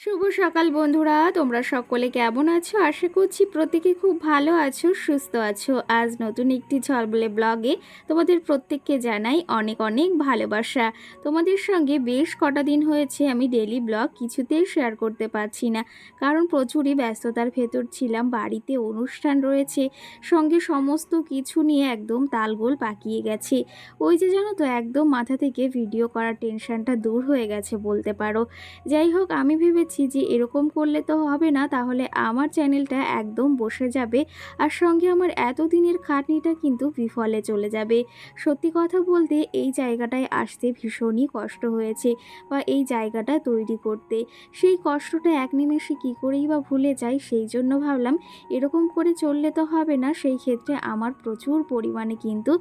শুভ সকাল বন্ধুরা, তোমরা সকলে কেমন আছো? আশা করছি প্রত্যেকে খুব ভালো আছো, সুস্থ আছো। আজ নতুন একটি ঝলবলে ব্লগে তোমাদের প্রত্যেককে জানাই অনেক অনেক ভালোবাসা। তোমাদের সঙ্গে বেশ কটা দিন হয়েছে আমি ডেলি ব্লগ কিছুতেই শেয়ার করতে পারছি না। কারণ প্রচুরই ব্যস্ততার ভেতর ছিলাম, বাড়িতে অনুষ্ঠান রয়েছে, সঙ্গে সমস্ত কিছু নিয়ে একদম তালগোল পাকিয়ে গেছে। ওই যে জানো তো, একদম মাথা থেকে ভিডিও করার টেনশনটা দূর হয়ে গেছে বলতে পারো। যাই হোক, আমি ভেবেছি যে এরকম করলে তো হবে না, তাহলে আমার চ্যানেলটা একদম বসে যাবে আর সঙ্গে আমার এতদিনের খাটনিটা কিন্তু বিফলে চলে যাবে। সত্যি কথা বলতে এই জায়গাটায় আসতে ভীষণই কষ্ট হয়েছে বা এই জায়গাটা তৈরি করতে। সেই কষ্টটা এক নিমেষে কী করেই বা ভুলে যাই, সেই জন্য ভাবলাম এরকম করে চললে তো হবে না, সেই ক্ষেত্রে আমার প্রচুর পরিমাণে কিন্তু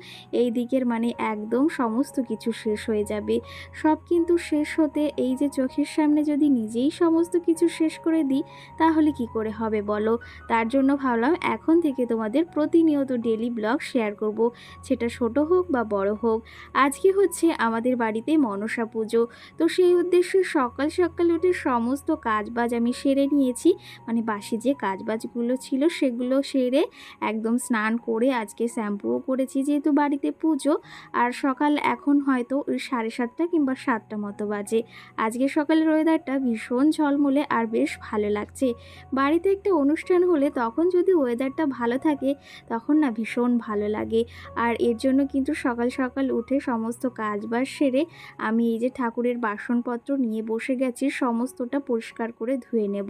এই দিকের মানে একদম সমস্ত কিছু শেষ হয়ে যাবে। সব কিন্তু শেষ হতে এই যে চোখের সামনে যদি নিজেই সমস্ত কিছু শেষ করে দিই, তাহলে কি করে হবে বলো? তার জন্য ভাবলাম এখন থেকে তোমাদের প্রতিনিয়ত ডেলি ব্লগ শেয়ার করব। সেটা ছোট হোক বা বড় হোক। আজকে হচ্ছে আমাদের বাড়িতে মনসা পুজো। তো সেই উদ্দেশ্যে সকাল সকাল উঠে সমস্ত কাজবাজ আমি সেরে নিয়েছি। মানে বাসি যে কাজবাজগুলো ছিল সেগুলো সেরে একদম স্নান করে আজকে শ্যাম্পুও করেছি যেহেতু বাড়িতে পুজো। আর সকাল এখন হয়তো ওই সাড়ে সাতটা কিংবা সাতটা মতো বাজে। আজকে সকালের ওয়েদারটা ভীষণ ঝলমলে আর বেশ ভালো লাগছে। বাড়িতে একটা অনুষ্ঠান হলে তখন যদি ওয়েদারটা ভালো থাকে, তখন না ভীষণ ভালো লাগে। আর এর জন্য কিন্তু সকাল সকাল উঠে সমস্ত কাজ বাজ সেরে আমি এই যে ঠাকুরের বাসনপত্র নিয়ে বসে গেছি, সমস্তটা পরিষ্কার করে ধুয়ে নেব।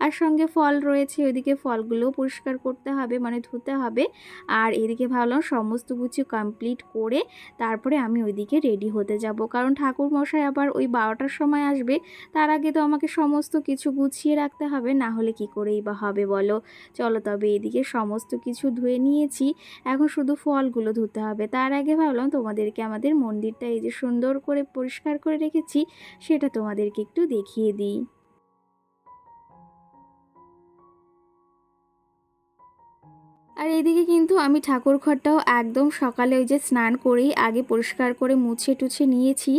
আর সঙ্গে ফল রয়েছে, ওইদিকে ফলগুলোও পরিষ্কার করতে হবে মানে ধুতে হবে। আর এদিকে ভাবলাম সমস্ত কিছু কমপ্লিট করে তারপরে আমি ওইদিকে রেডি হতে যাব। কারণ ঠাকুর মশাই আবার ওই বারোটার সময় আসবে, তার আগে তো আমাকে সমস্ত কিছু গুছিয়ে রাখতে হবে, না হলে কি করেই বা হবে বলো? চলো তবে এদিকে সমস্ত কিছু ধুয়ে নিয়েছি, এখন শুধু ফলগুলো ধুতে হবে। তার আগে ভাবলাম তোমাদেরকে আমাদের মন্দিরটা এই যে সুন্দর করে পরিষ্কার করে রেখেছি, সেটা তোমাদেরকে একটু দেখিয়ে দিই। আর এদিকে কিন্তু আমি ঠাকুর ঘরটাও একদম সকালে ওই যে স্নান করেই আগে পরিষ্কার করে মুছে টুছে নিয়েছি।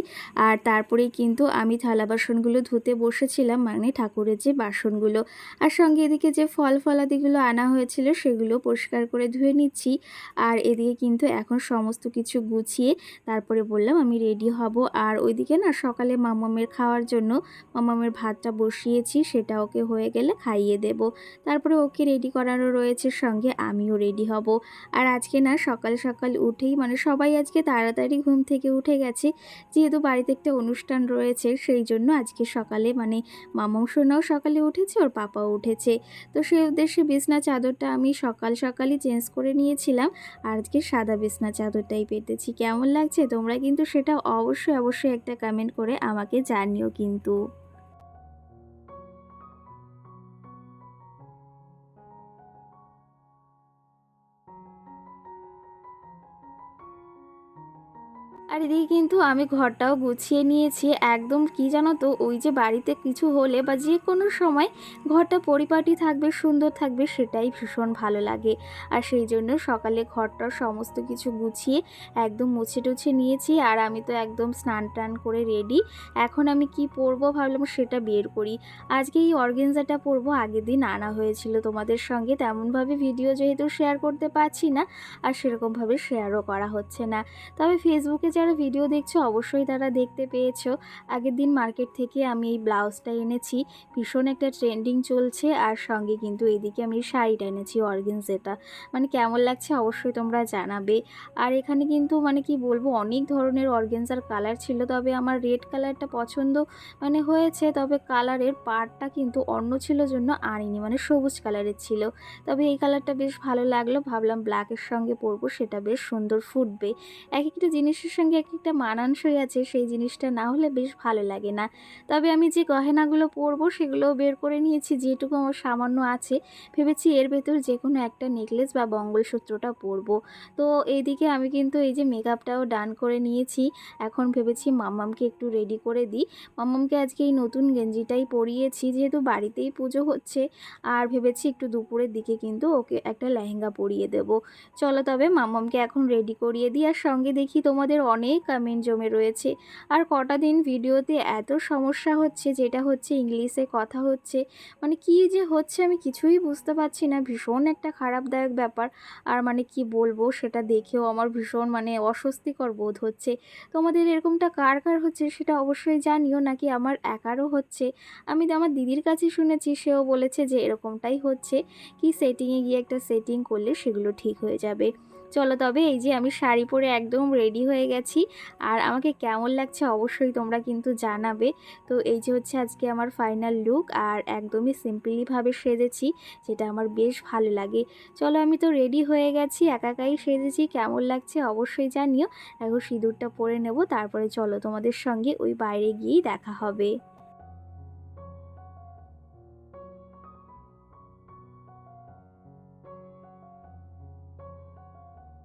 আর তারপরেই কিন্তু আমি থালা বাসনগুলো ধুতে বসেছিলাম মানে ঠাকুরের যে বাসনগুলো। আর সঙ্গে এদিকে যে ফল ফলাদিগুলো আনা হয়েছিল সেগুলো পরিষ্কার করে ধুয়ে নিচ্ছি। আর এদিকে কিন্তু এখন সমস্ত কিছু গুছিয়ে তারপরে বললাম আমি রেডি হব। আর ওইদিকে না সকালে মামামের খাওয়ার জন্য মামামের ভাতটা বসিয়েছি, সেটা ওকে হয়ে গেলে খাইয়ে দেব। তারপরে ওকে রেডি করানো রয়েছে সঙ্গে আমিও রেডি হব। আর আজকে না সকাল সকাল উঠেই মানে সবাই আজকে তাড়াতাড়ি ঘুম থেকে উঠে গেছে। যেহেতু বাড়িতে একটা অনুষ্ঠান রয়েছে, সেই জন্য আজকে সকালে মানে মামাও সোনাও সকালে উঠেছে, ওর পাপাও উঠেছে। তো সেই উদ্দেশ্যে বিছনা চাদরটা আমি সকাল সকালই চেঞ্জ করে নিয়েছিলাম। আর আজকে সাদা বিছনা চাদরটাই পেতেছি। কেমন লাগছে? তোমরা কিন্তু সেটা অবশ্যই অবশ্যই একটা কমেন্ট করে আমাকে জানিও কিন্তু। এদিকে কিন্তু আমি ঘরটাও গুছিয়ে নিয়েছি। একদম কি জানো তো, ওই যে বাড়িতে কিছু হলে বা যে কোনো সময় ঘরটা পরিপাটি থাকবে, সুন্দর থাকবে, সেটাই ভীষণ ভালো লাগে। আর সেই জন্য সকালে ঘরটার সমস্ত কিছু গুছিয়ে একদম মুছে টুছে নিয়েছি আর আমি তো একদম স্নান টান করে রেডি। এখন আমি কি পরবো ভাবলাম সেটা বের করি। আজকে এই অর্গেনজাটা পরবো আগের দিন আনা হয়েছিল তোমাদের সঙ্গে। তেমনভাবে ভিডিও যেহেতু শেয়ার করতে পারছি না, আর সেরকমভাবে শেয়ারও করা হচ্ছে না। তবে ফেসবুকে যারা ভিডিও দেখছ, অবশ্যই তারা দেখতে পেয়েছ। আগের দিন মার্কেট থেকে আমি এই ব্লাউজটা এনেছি। ভীষণ একটা ট্রেন্ডিং চলছে আর সঙ্গে কিন্তু এদিকে আমি শাড়িটা এনেছি অর্গেনজেটা মানে কেমন লাগছে অবশ্যই তোমরা জানাবে। আর এখানে কিন্তু মানে কি বলব, অনেক ধরনের অর্গেনজার কালার ছিল, তবে আমার রেড কালারটা পছন্দ মানে হয়েছে, তবে কালারের পার্টটা কিন্তু অন্য ছিল জন্য আনিনি মানে সবুজ কালারের ছিল। তবে এই কালারটা বেশ ভালো লাগল, ভাবলাম ব্ল্যাকের সঙ্গে পরবো, সেটা বেশ সুন্দর ফুটবে। এক একটা জিনিসের সঙ্গে একটা মানানসই আছে, সেই জিনিসটা না হলে বেশ ভালো লাগে না। তবে আমি যে গহেনাগুলো পরবো সেগুলোও বের করে নিয়েছি, যেটুকু আমার সামান্য আছে। ভেবেছি এর ভেতর যে কোনো একটা নেকলেস বা মঙ্গলসূত্রটা পরবো। তো এইদিকে আমি কিন্তু এই যে মেকআপটাও ডান করে নিয়েছি। এখন ভেবেছি মাম্মামকে একটু রেডি করে দিই। মাম্মামকে আজকে এই নতুন গেঞ্জিটাই পরিয়েছি, যেহেতু বাড়িতেই পুজো হচ্ছে। আর ভেবেছি একটু দুপুরের দিকে কিন্তু ওকে একটা লেহেঙ্গা পরিয়ে দেব। চলো তবে মাম্মামকে এখন রেডি করিয়ে দিই। আর সঙ্গে দেখি তোমাদের অনেক অনেক কমেন্ট জমে রয়েছে। আর কটা দিন ভিডিওতে এত সমস্যা হচ্ছে, যেটা হচ্ছে ইংলিশে কথা হচ্ছে মানে কি যে হচ্ছে আমি কিছুই বুঝতে পারছি না। ভীষণ একটা খারাপদায়ক ব্যাপার। আর মানে কি বলব, সেটা দেখেও আমার ভীষণ মানে অস্বস্তিকর বোধ হচ্ছে। তোমাদের এরকমটা কার কার হচ্ছে সেটা অবশ্যই জানিও, নাকি আমার একারও হচ্ছে? আমি তো আমার দিদির কাছে শুনেছি, সেও বলেছে যে এরকমটাই হচ্ছে। কি সেটিংয়ে গিয়ে একটা সেটিং করলে সেগুলো ঠিক হয়ে যাবে। চলো তবে এই যে আমি শাড়ি পরে একদম রেডি হয়ে গেছি। আর আমাকে কেমন লাগছে অবশ্যই তোমরা কিন্তু জানাবে। তো এই যে হচ্ছে আজকে আমার ফাইনাল লুক আর একদমই সিম্পলিভাবে সেজেছি, যেটা আমার বেশ ভালো লাগে। চলো আমি তো রেডি হয়ে গেছি একাকাই সেজেছি, কেমন লাগছে অবশ্যই জানিও। এখন সিঁদুরটা পরে নেব, তারপরে চলো তোমাদের সঙ্গে ওই বাইরে গিয়েই দেখা হবে।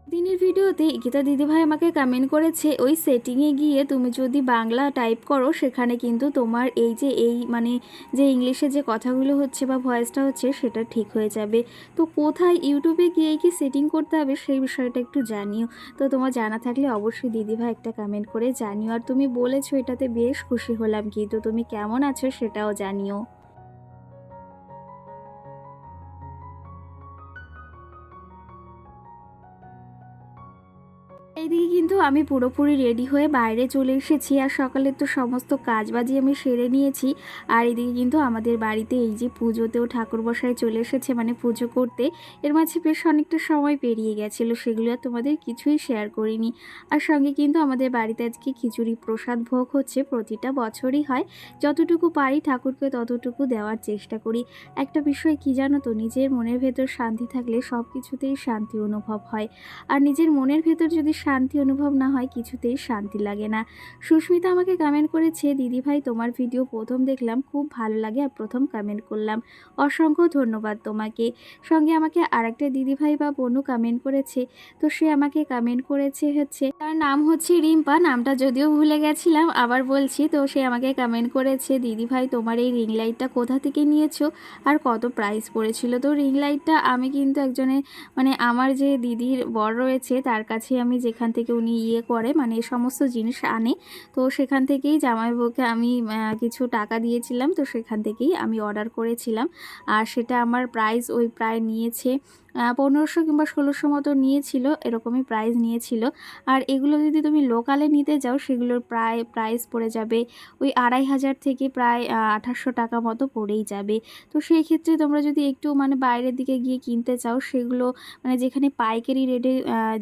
দিনের ভিডিওতে গীতা দিদিভাই আমাকে কমেন্ট করেছে, ওই সেটিংয়ে গিয়ে তুমি যদি বাংলা টাইপ করো, সেখানে কিন্তু তোমার এই যে এই মানে যে ইংলিশে যে কথাগুলো হচ্ছে বা ভয়েসটা হচ্ছে, সেটা ঠিক হয়ে যাবে। তো কোথায় ইউটিউবে গিয়ে কি সেটিং করতে হবে, সেই বিষয়টা একটু জানিও। তো তোমার জানা থাকলে অবশ্যই দিদিভাই একটা কমেন্ট করে জানিও। আর তুমি বলেছ এটাতে বেশ খুশি হলাম কিন্তু, তুমি কেমন আছো সেটাও জানিও। এইদিকে কিন্তু আমি পুরোপুরি রেডি হয়ে বাইরে চলে এসেছি আর সকালের তো সমস্ত কাজবাজি আমি সেরে নিয়েছি। আর এদিকে কিন্তু আমাদের বাড়িতে এই যে পুজোতেও ঠাকুর বসায় চলে এসেছে মানে পুজো করতে। এর মাঝে বেশ অনেকটা সময় পেরিয়ে গেছিল, সেগুলো আর তোমাদের কিছুই শেয়ার করিনি। আর সঙ্গে কিন্তু আমাদের বাড়িতে আজকে খিচুড়ি প্রসাদ ভোগ হচ্ছে, প্রতিটা বছরই হয়। যতটুকু পারি ঠাকুরকে ততটুকু দেওয়ার চেষ্টা করি। একটা বিষয় কি জানো তো, নিজের মনের ভেতর শান্তি থাকলে সব কিছুতেই শান্তি অনুভব হয়। আর নিজের মনের ভেতর যদি শান্তি অনুভব না হয় কিছুতেই শান্তি লাগে না। সুস্মিতা আমাকে কমেন্ট করেছে দিদিভাই তোমার ভিডিও প্রথম দেখলাম, খুব ভালো লাগে আর প্রথম কমেন্ট করলাম। অসংখ্য ধন্যবাদ তোমাকে। সঙ্গে আমাকে আরেকটা দিদিভাই বা বোনও কমেন্ট করেছে, তো সে আমাকে কমেন্ট করেছে হচ্ছে, তার নাম হচ্ছে রিম্পা, নামটা যদিও ভুলে গেছিলাম, আবার বলছি। তো সে আমাকে কমেন্ট করেছে দিদিভাই তোমার এই রিং লাইটটা কোথা থেকে নিয়েছো? আর কত প্রাইস পড়েছিল? তো রিং লাইটটা আমি কিন্তু একজনের মানে আমার যে দিদির বর রয়েছে, তার কাছে আমি যেখান থেকে উনি ইয়ে করে মানে সমস্ত জিনিস আনে। তো সেখান থেকেই জামাইবাবুকে আমি কিছু টাকা দিয়েছিলাম। তো সেখান থেকেই আমি অর্ডার করেছিলাম। আর সেটা আমার প্রাইস ওই প্রায় নিয়েছে পনেরোশো কিংবা ষোলোশো মতো নিয়েছিল, এরকমই প্রাইস নিয়েছিল। আর এগুলো যদি তুমি লোকালে নিতে যাও সেগুলোর প্রায় প্রাইস পড়ে যাবে ওই আড়াই হাজার থেকে প্রায় আঠাশশো টাকা মতো পড়েই যাবে। তো সেই ক্ষেত্রে তোমরা যদি একটু মানে বাইরের দিকে গিয়ে কিনতে চাও, সেগুলো মানে যেখানে পাইকারি রেটে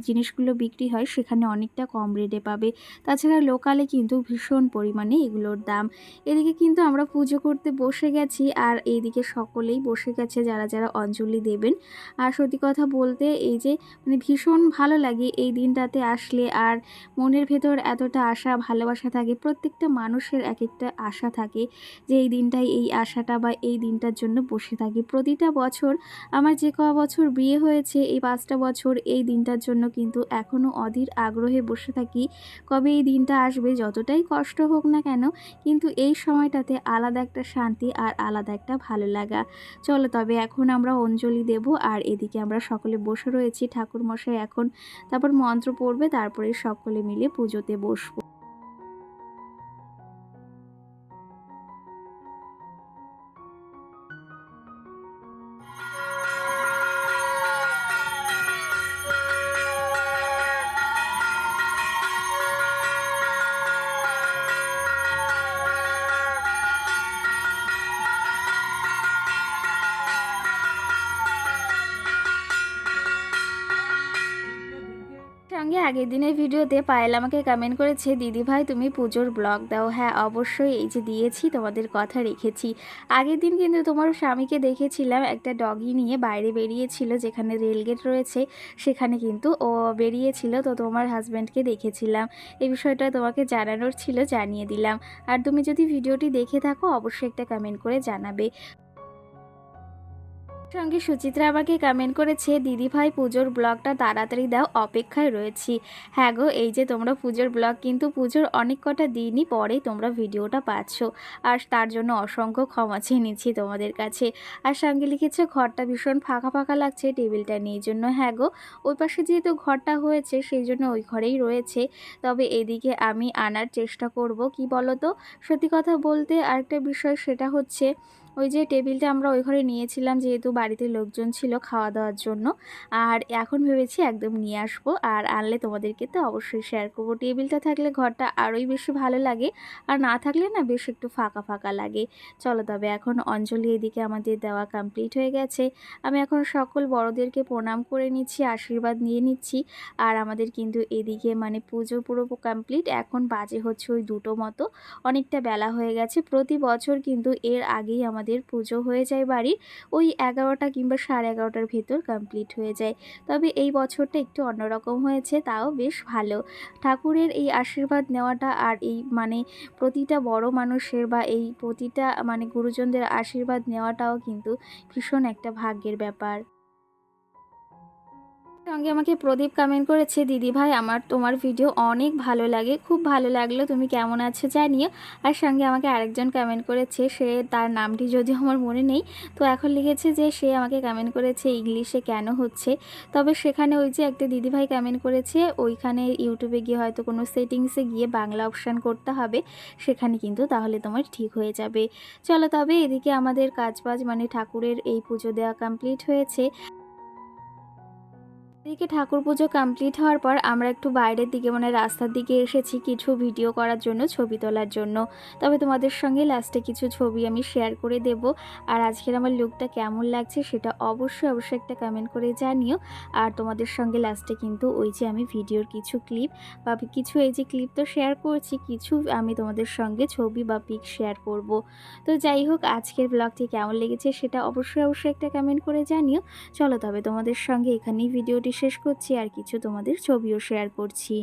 জিনিসগুলো বিক্রি হয়, সেখানে অনেকটা কম রেটে পাবে। তাছাড়া লোকালে কিন্তু ভীষণ পরিমাণে এগুলোর দাম। এদিকে কিন্তু আমরা পুজো করতে বসে গেছি, আর এইদিকে সকলেই বসে গেছে, যারা যারা অঞ্জলি দেবেন। আর সত্যি কথা বলতে এই যে মানে ভীষণ ভালো লাগে এই দিনটাতে আসলে। আর মনের ভেতর এতটা আশা, ভালোবাসা থাকে, প্রত্যেকটা মানুষের এক একটা আশা থাকে যে এই দিনটাই এই আশাটা বা এই দিনটার জন্য বসে থাকি। প্রতিটা বছর আমার যে ক বছর বিয়ে হয়েছে, এই পাঁচটা বছর এই দিনটার জন্য কিন্তু এখনও অধীর আগ্রহে বসে থাকি। কবে এই দিনটা আসবে, যতটাই কষ্ট হোক না কেন, কিন্তু এই সময়টাতে আলাদা একটা শান্তি আর আলাদা একটা ভালো লাগা। চলো তবে এখন আমরা অঞ্জলি দেব আর এদিকে আমরা সকলে বসে রয়েছি ঠাকুর মশাই এখন তারপর মন্ত্র পড়বে, তারপরে সকলে মিলে পুজোতে বসবো। সঙ্গে আগের দিনের ভিডিওতে পায়েল আমাকে কমেন্ট করেছে, দিদি ভাই, তুমি পুজোর ব্লগ দাও। হ্যাঁ অবশ্যই এই যে দিয়েছি, তোমাদের কথা রেখেছি। আগের দিন কিন্তু তোমার স্বামীকে দেখেছিলাম, একটা ডগি নিয়ে বাইরে বেরিয়েছিল, যেখানে রেলগেট রয়েছে, সেখানে কিন্তু ও বেরিয়েছিল, তো তোমার হাজব্যান্ডকে দেখেছিলাম। এই বিষয়টা তোমাকে জানানোর ছিল, জানিয়ে দিলাম। আর তুমি যদি ভিডিওটি দেখে থাকো, অবশ্যই একটা কমেন্ট করে জানাবে। সঙ্গে সুচিত্রা আমাকে কমেন্ট করেছে, দিদি ভাই, পুজোর ব্লগটা তাড়াতাড়ি দাও, অপেক্ষায় রয়েছি। হ্যাঁ গো, এই যে তোমরা পুজোর ব্লগ কিন্তু পুজোর অনেক কটা দিনই পরে তোমরা ভিডিওটা পাচ্ছ। আর তার জন্য অসংখ্য ক্ষমা চেয়ে নিচ্ছি তোমাদের কাছে। আর সঙ্গে লিখেছে, ঘরটা ভীষণ ফাঁকা ফাঁকা লাগছে টেবিলটা নিয়ে জন্য। হ্যাঁ গো, ওই পাশে যেহেতু ঘরটা হয়েছে, সেই জন্য ওই ঘরেই রয়েছে। তবে এদিকে আমি আনার চেষ্টা করব, কি বলো তো সত্যি কথা বলতে আরেকটা বিষয় সেটা হচ্ছে ওই যে টেবিলটা আমরা ওই ঘরে নিয়েছিলাম যেহেতু বাড়িতে লোকজন ছিল খাওয়া দাওয়ার জন্য। আর এখন ভেবেছি একদম নিয়ে আসব। আর আনলে তোমাদেরকে তো অবশ্যই শেয়ার করব। টেবিলটা থাকলে ঘরটা আরোই বেশি ভালো লাগে। আর না থাকলে না বেশ একটু ফাঁকা ফাঁকা লাগে। চলো তবে এখন অঞ্জলি এদিকে আমাদের দেওয়া কমপ্লিট হয়ে গেছে। আমি এখন সকল বড়দেরকে প্রণাম করে নিচ্ছি, আশীর্বাদ নিয়ে নিচ্ছি। আর আমাদের কিন্তু এদিকে মানে পুজো পুরো কমপ্লিট এখন বাজে হচ্ছে ওই দুটো মতো। অনেকটা বেলা হয়ে গেছে। প্রতি বছর কিন্তু এর আগেই আমাদের পুজো হয়ে যায় বাড়ির, ওই এগারোটা কিংবা সাড়ে এগারোটার ভেতর কমপ্লিট হয়ে যায়। তবে এই বছরটা একটু অন্যরকম হয়েছে, তাও বেশ ভালো। ঠাকুরের এই আশীর্বাদ নেওয়াটা আর এই মানে প্রতিটা বড় মানুষের বা এই প্রতিটা মানে গুরুজনদের আশীর্বাদ নেওয়াটাও কিন্তু ভীষণ একটা ভাগ্যের ব্যাপার। সঙ্গে আমাকে প্রদীপ কমেন্ট করেছে, দিদি ভাই, আমার তোমার ভিডিও অনেক ভালো লাগে, খুব ভালো লাগল, তুমি কেমন আছো জানিও। আর সঙ্গে আমাকে আরেকজন কমেন্ট করেছে, সে তার নামটি যদিও আমার মনে নেই, তো এখন লিখেছে যে সে আমাকে কমেন্ট করেছে ইংলিশে কেন হচ্ছে? তবে সেখানে ওই যে একটা দিদিভাই কমেন্ট করেছে, ওইখানে ইউটিউবে গিয়ে হয়তো কোনো সেটিংসে গিয়ে বাংলা অপশান করতে হবে, সেখানে কিন্তু তাহলে তোমার ঠিক হয়ে যাবে। চলো তবে এদিকে আমাদের কাজবাজ মানে ঠাকুরের এই পুজো দেওয়া কমপ্লিট হয়েছে। এদিকে ঠাকুর পুজো কমপ্লিট হওয়ার পর আমরা একটু বাইরের দিকে মানে রাস্তার দিকে এসেছি কিছু ভিডিও করার জন্য, ছবি তোলার জন্য। তবে তোমাদের সঙ্গে লাস্টে কিছু ছবি আমি শেয়ার করে দেব। আর আজকের আমার লুকটা কেমন লাগছে সেটা অবশ্যই অবশ্যই একটা কমেন্ট করে জানিও। আর তোমাদের সঙ্গে লাস্টে কিন্তু ওই যে আমি ভিডিওর কিছু ক্লিপ বা কিছু এই যে ক্লিপ তো শেয়ার করছি, কিছু আমি তোমাদের সঙ্গে ছবি বা পিক শেয়ার করব। তো যাই হোক, আজকের ব্লগটি কেমন লেগেছে সেটা অবশ্যই অবশ্যই একটা কমেন্ট করে জানিও। চলো তবে তোমাদের সঙ্গে এখানেই ভিডিওটি শেষ করছি আর কিছু তোমাদের ছবিও শেয়ার করছি।